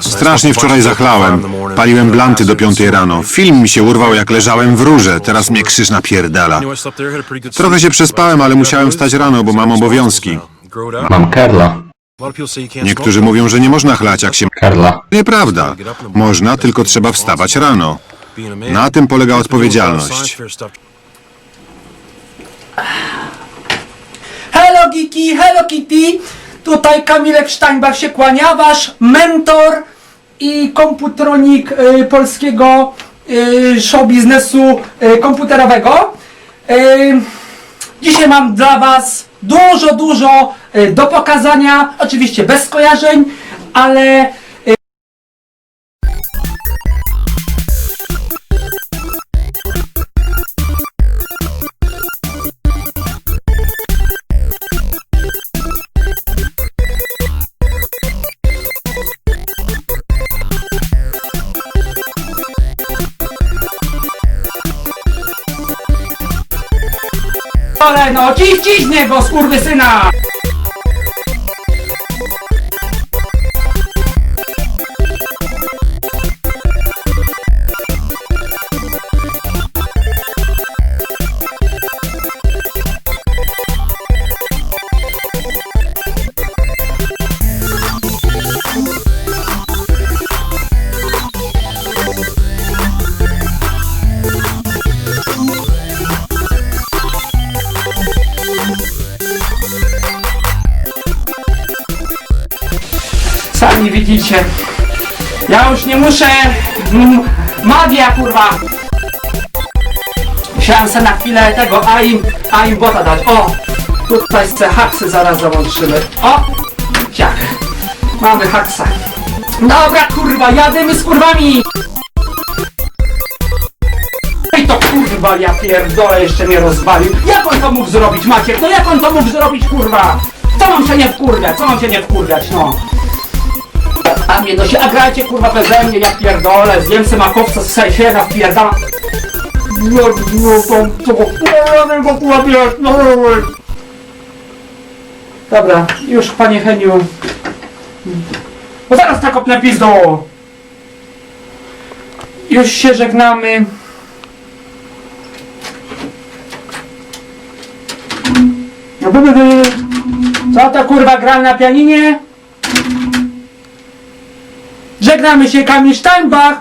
Strasznie wczoraj zachlałem. Paliłem blanty do piątej rano. Film mi się urwał jak leżałem w rurze. Teraz mnie krzyż napierdala. Trochę się przespałem, ale musiałem wstać rano, bo mam obowiązki. Mam Karla. Niektórzy mówią, że nie można chlać jak się... Karla. Nieprawda. Można, tylko trzeba wstawać rano. Na tym polega odpowiedzialność. Hello Geeki, hello Kitty! Tutaj Kamilek Steinbach się kłania, wasz mentor i komputronik y, polskiego y, show biznesu y, komputerowego. Y, dzisiaj mam dla was dużo, dużo y, do pokazania, oczywiście bez skojarzeń, ale no, ciś, ciś z niego, skurwysyna! Sami widzicie. Ja już nie muszę... Magia, kurwa! Musiałem se na chwilę tego AIM, AIM bota dać. O! Tutaj se haksy zaraz załączymy. O! Jak? Mamy haksa. Dobra, kurwa, jadymy z kurwami! I to kurwa, ja pierdolę, jeszcze mnie rozwalił. Jak on to mógł zrobić, Maciek? No jak on to mógł zrobić, kurwa? Co mam się nie wkurwiać? Co mam się nie wkurwiać, no? A mnie no się, a grajcie kurwa beze mnie, ja pierdolę, zjem se makowca z sejsiera, wpierdam. No, no, to, no, no, no. Dobra, już panie Heniu. Bo zaraz tak opnę pizdo. Już się żegnamy. Co to kurwa gra na pianinie? Żegnamy się Kamil Steinbach!